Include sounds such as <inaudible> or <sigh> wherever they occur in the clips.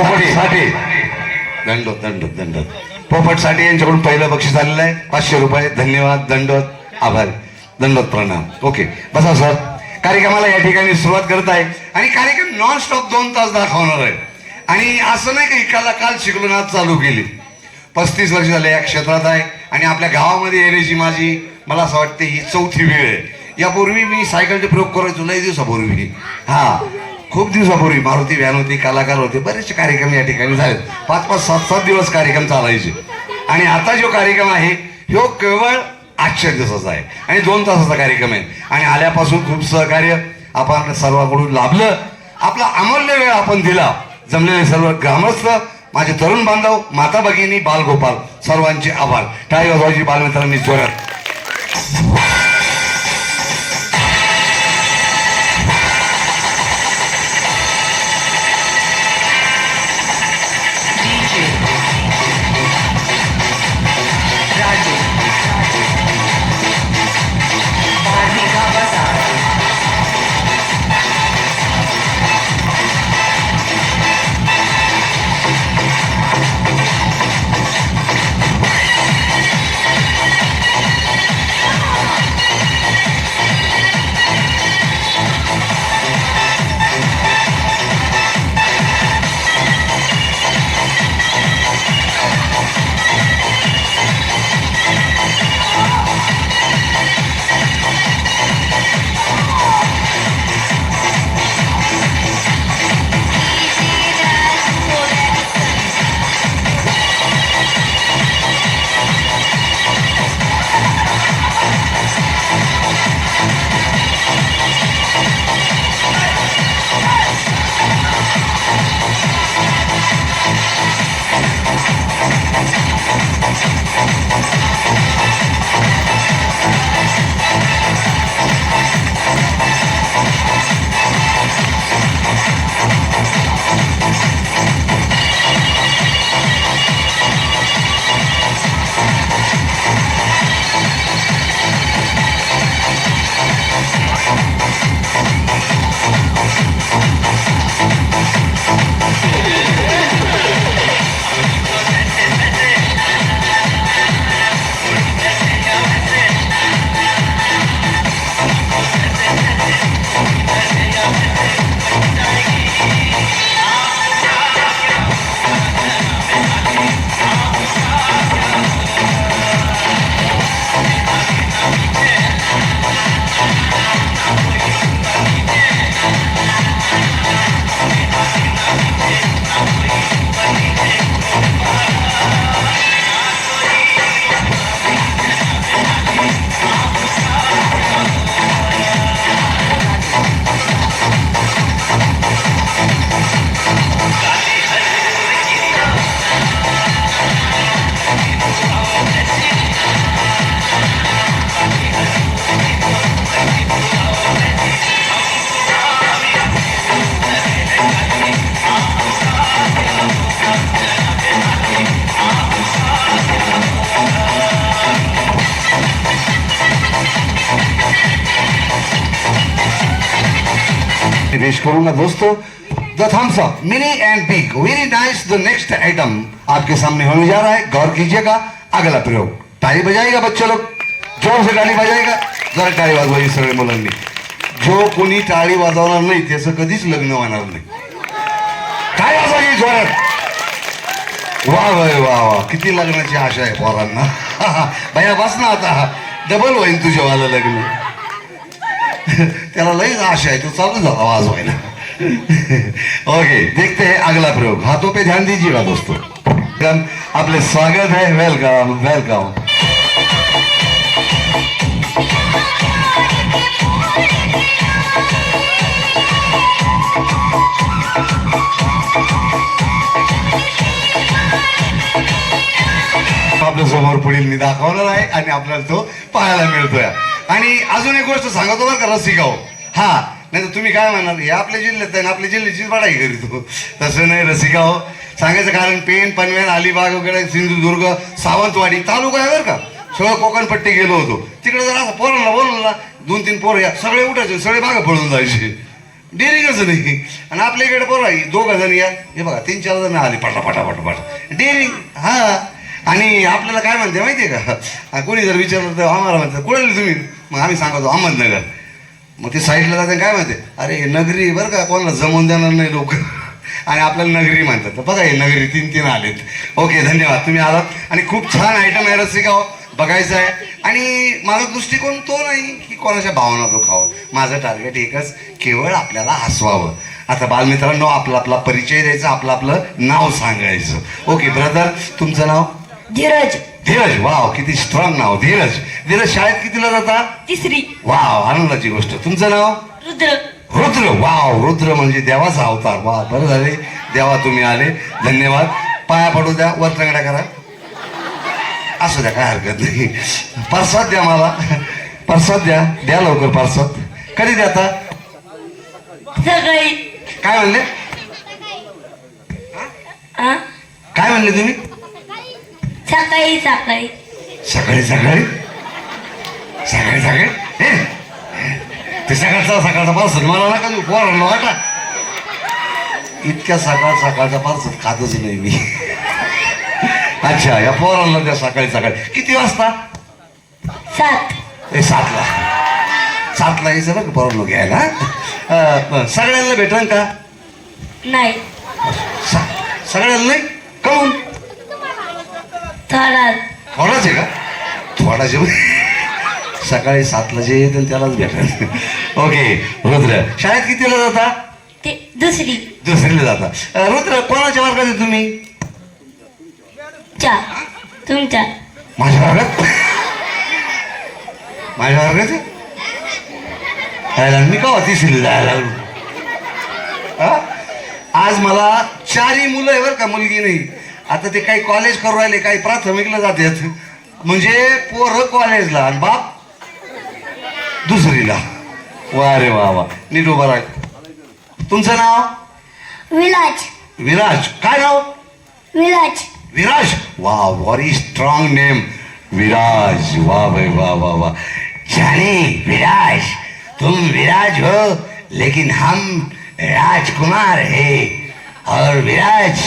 पोपट साठे दंड दंड दंड पोपट साठे यांच्याकडून पहिलं बक्षीस आलेलं आहे. पाचशे रुपये. धन्यवाद दंडवत आभार. दंडवत प्रणाम. ओके. बसा सर. कार्यक्रमाला या ठिकाणी सुरुवात करत आहे. आणि कार्यक्रम नॉन स्टॉप दोन तास दाखवणार आहे. आणि असं नाही की एकाला काल शिकलो ना आज चालू केली. पस्तीस वर्ष झाले या क्षेत्रात आहे. आणि आपल्या गावामध्ये येण्याची माझी मला असं वाटते ही चौथी वेळ आहे. यापूर्वी मी सायकलचे प्रयोग करायचो. लय दिवसापूर्वी. हा. खूप दिवसापूर्वी मारुती व्हॅन होती कलाकार होते बरेचसे कार्यक्रम या ठिकाणी झाले. पाच पाच सात सात दिवस कार्यक्रम चालायचे. आणि आता जो कार्यक्रम आहे ह्यो केवळ आजच्या दिवसाचा आहे. आणि दोन तासाचा कार्यक्रम आहे. आणि आल्यापासून खूप सहकार्य आपण सर्वांकडून लाभलं. आपला अमूल्य वेळ आपण दिला. जमलेले सर्व ग्रामस्थ माझे तरुण बांधव माता भगिनी बालगोपाल सर्वांचे आभार. टाळी वाजवायची बालमित्रांनी जोरात. पेश करूंगा दोस्तों। The Thums Up mini and big very nice the next item आपके सामने होने जा रहा है। गौर कीजिएगा। अगला प्रयोग। ताली बजाएगा बच्चे लोग। जोर से टाळी बजाएगा जरा टाळी वाजवायची सगळे मुलांनी जो कोणी टाळी वाजवणार नाही त्याचं कधीच लग्न होणार नाही। काय वाजवायची जोरात वा वय वा वा किती लग्नाची आशा आहे पोरांना। <laughs> भैया बस ना आता। डबल होईल तुझ्यावालं लग्न. <laughs> त्याला लईच आशा आहे तो चालू झाला आवाज व्हायला. ओके देखते हैं अगला प्रयोग. हाथों पे ध्यान दीजिएगा दोस्तों. आपले स्वागत है वेलकम वेलकम आपल्यासमोर पुढील मी दाखवणार आहे आणि आपल्याला तो पाहायला मिळतोय. आणि अजून एक गोष्ट सांगतो बरं का रसिकाओ हा नाही तर तुम्ही काय म्हणणार हे आपल्या जिल्ह्यात आहे ना आपल्या जिल्ह्याचीच बडाई करीतो तसं नाही रसिकाओ सांगायचं कारण पेन पनवेल अलिबाग वगैरे सिंधुदुर्ग सावंतवाडी तालुका आहे बरं का. सगळं कोकणपट्टी गेलो होतो. तिकडे जर असं पोरांना बोलवला ना दोन तीन पोरं या सगळे उठायचे सगळे बागा पळून जायचे. डेअरिंगच नाही? आणि आपल्या इकडे पोरं आहे दोघं जण या. हे बघा तीन चार जण आले पटा पटा पटा पटा. डेअरिंग हा. आणि आपल्याला काय म्हणते माहितीये का? कोणी जर विचारलं तर आम्हाला म्हणतात कुठे तुम्ही? मग आम्ही सांगतो अहमदनगर. मग ते साईडला जाते काय म्हणते? अरे नगरी बरं का कोणाला जमवून देणार नाही लोक. <laughs> आणि आपल्याला नगरी म्हणतात. तर बघा हे नगरी तीन तीन आलेत. ओके धन्यवाद. तुम्ही आलात. आणि खूप छान आयटम आहे रसिकाव बघायचं आहे. आणि माझा दृष्टिकोन तो नाही की कोणाच्या भावना दुखावं. माझं टार्गेट एकच केवळ आपल्याला हसवावं. आता बालमित्रांनो आपला आपला परिचय द्यायचा आपलं आपलं नाव सांगायचं. ओके ब्रदर तुमचं नाव? धीरज. धीरज? वाव किती स्ट्रॉंग नाव. धीरज. धीरज शाळेत कितीला जाता? तिसरी. वाव आनंदाची गोष्ट. तुमचं नाव? रुद्र. रुद्र. वाव रुद्र म्हणजे देवाचा अवतार. वा बरं झाले. देवा तुम्ही आले. धन्यवाद. पाया पडू द्या वर तंगड्या करा. असू द्या काय हरकत नाही. परसाद द्या मला. परसाद द्या. द्या लवकर परसाद. कधी सकाळी. काय म्हणले? काय म्हणले तुम्ही? सकाळी सकाळी. सकाळी सकाळी? सकाळी सकाळी? ते सकाळचा सकाळचा पार्सल मला नका देऊ पोरांना वाटा. इतक्या सकाळ सकाळचा पार्सल खातच नाही मी. अच्छा या पोरांना द्या सकाळी सकाळी. किती वाजता? सात. ए सातला. सातला यायचं का पोरांना घ्यायला सगळ्यांना भेटन का? नाही. सगळ्यांना नाही? काऊन थोडा थोडाच आहे का? थोडाचे सकाळी सातला जे येतील त्यालाच भेटेल. ओके रुद्र. शाळेत कितीला जाता? ते दुसरी. दुसरीला जाता. रुद्र कोणाच्या वर्गात आहे तुम्ही? तुमच्या? माझ्या वर्गात? माझ्या वर्गात? आहे? मी का तिसरी जायला लागलो? हा? आज मला चारही मुलं आहे बरं का मुलगी नाही. आता ते काही कॉलेज करू राहिले काही प्राथमिकला जातात. म्हणजे पोरं कॉलेजला आणि बाप दुसरीला. वा रे वा वा नीट उभा राह. तुमचं नाव? विलाज. विराज काय नाव? विलाज. विराज. वा व्हरी स्ट्रॉंग नेम विराज. वाह भाई वाह वाह वाह जाने विराज. तुम विराज हो लेकिन हम राजकुमार है। और विराज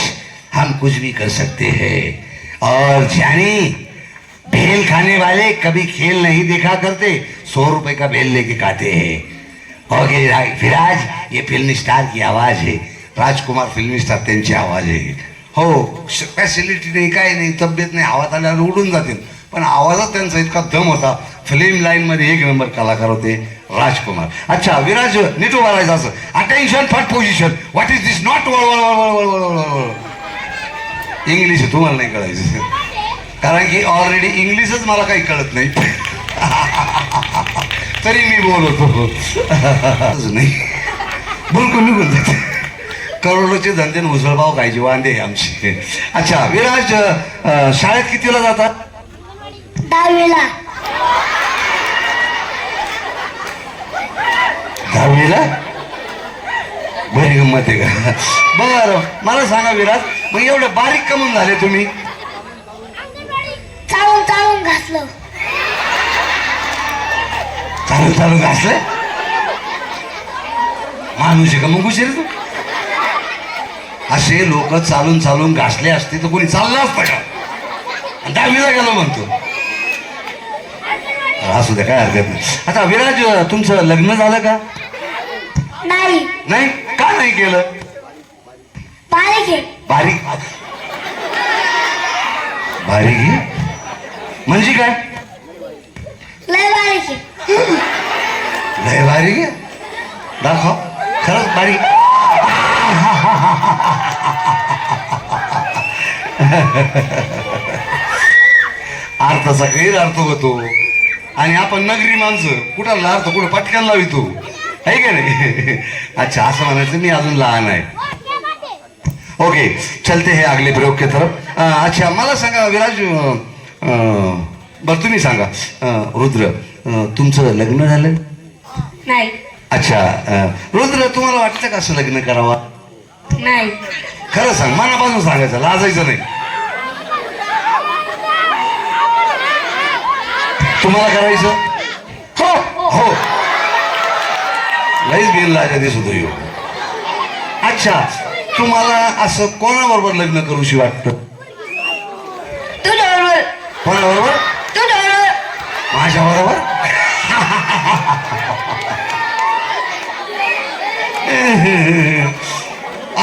हम कुछ भी कर सकते हैं। और जानी भेल खाने वाले कभी खेल नहीं देखा करते सौ रुपए का भेल लेके खाते हैं। और विराज ये फिल्म स्टार की आवाज है। राजकुमार फिल्म स्टार त्यांची आवाज आहे हो फॅसिलिटी नाही काय नाही तब्येत नाही आवाज आल्यावर उडून जातील. पण आवाजात त्यांचा इतका दम होता. फिल्म लाईनमध्ये एक नंबर कलाकार होते राजकुमार. अच्छा विराज नीट उभा असं. Attention first position what is this not world English आहे तुम्हाला नाही कळायचं. कारण की ऑलरेडी इंग्लिशच मला काही कळत नाही. <laughs> तरी मी बोलतो <laughs> नाही. बिलकुल निघून जाते करोडोचे धंदे उसळपाव खायचे वांदे आमचे. अच्छा विराज शाळेत कितीला जातात? दहावीला. दहावीला? बरी गंमत आहे का? बरं मला सांगा विराज मग एवढे बारीक कमून झाले तुम्ही? चालून चालून घासलं. चालू चालू घासले? माणूस आहे का मग उशीर तू? असे लोक चालून चालून घासले असते तर कोणी चाललं असतं का? दहावीला गेलो म्हणतो. असू द्या काय हरकत नाही. आता विराज तुमचं लग्न झालं का? नाही. नाही? का नाही केलं? बारीक आहे. बारीक. बारीक आहे? म्हणजे काय? लय बारीक आहे. दाखव. खरंच बारीक. अर्थाचा गैरअर्थ होतो. आणि आपण नगरी माणसं कुठाला अर्थ कुठं पटकन लावितो आहे का नाही? अच्छा असं म्हणायचं मी अजून लहान आहे. ओके चलते हैं अगले प्रयोग के तरफ। अच्छा मला सांगा विराज बरं तुम्ही सांगा रुद्र तुमचं लग्न झालं? नाही. अच्छा रुद्र तुम्हाला वाटतं का असं लग्न करावं? नाही. खरं सांग मनापासून सांगायचं लाजायचं नाही. तुम्हाला करायचं? हो हो. लईच बिन लाजा दिसत अच्छा तुम्हाला असं कोणाबरोबर लग्न करूशी वाटतं? कोणाबरोबर? माझ्या बरोबर.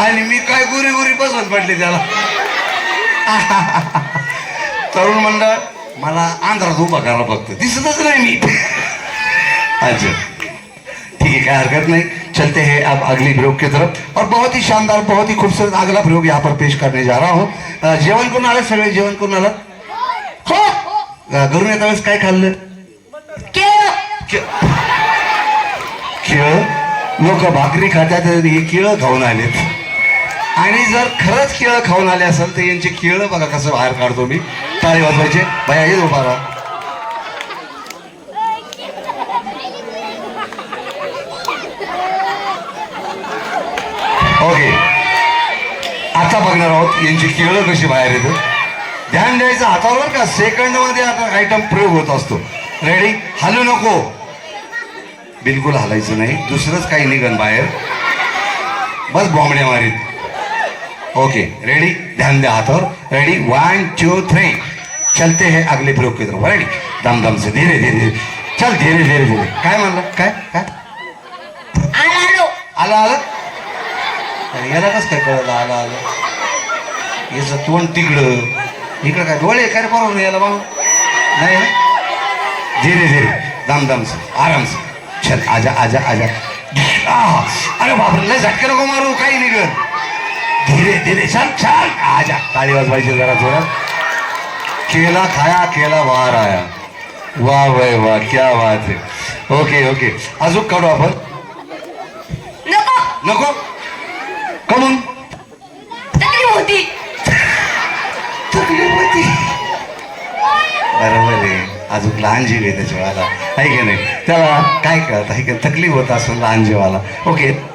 आणि मी काय गुरी गुरी पसंत पडली त्याला. तरुण मंडळ मला आंध्रात उभा करा फक्त दिसतच नाही मी. अच्छा. ठीक है क्या हरकत नहीं. चलते हैं अब अगली प्रयोग की तरफ। और बहुत ही शानदार बहुत ही खूबसूरत अगला प्रयोग यहाँ पर पेश करने जा रहा हूँ। जेवण करून आलं सगळे जेवण करून आलं? हो! घरून येता वेळेस काय खाल्लं? केळ! लोक भाकरी खात्यात हे केळं खाऊन आलेत. आणि जर खरंच केळं खाऊन आले असेल तर यांची केळं बघा कसं बाहेर काढतो मी. टाळी वाजवायचे. भया ये उभा राहा ओके आता बघणार आहोत. यांची केळं कशी बाहेर येतं ध्यान द्यायचं हातावर का. सेकंडमध्ये आता आयटम प्रयोग होत असतो. रेडी हलू नको. बिलकुल हलायचं नाही. दुसरंच काही निघन बाहेर. बस बॉम्बड्या मारीत. ओके रेडी ध्यान द्या हातावर. रेडी वन टू थ्री चलते हैं अगले प्रयोग की तरफ. रेडी दम दम से धीरे धीरे धीरे. चल धीरे धीरे धीरे. काय म्हणलं? काय? काय? आला आलो. आलं आलं? याला कसं काय कळलं? आलं आलं. याचं तोंड तिकडं. इकडं काय डोळे काय रे बरोबर याला बाबा? नाही? धीरे धीरे. दम दम से आराम से चल आजा आजा आजा. आह, अरे बापरे लय झटके नको मारू काही निघत धीरे धीरे. चल चल. आजा. ताळी वाजवायची जरा जोरात केला खाया केला वार आया वाह वाह वाह क्या बात है. Okay okay. अजून काढू आपण? नको. नको? कमून? होती तकलीफ होती बरोबर आहे अजून लहान जीव आहे त्याच्या वेळेला आहे की नाही? त्याला काय कळत? आहे की तकलीफ होत असून लहान जीवाला. ओके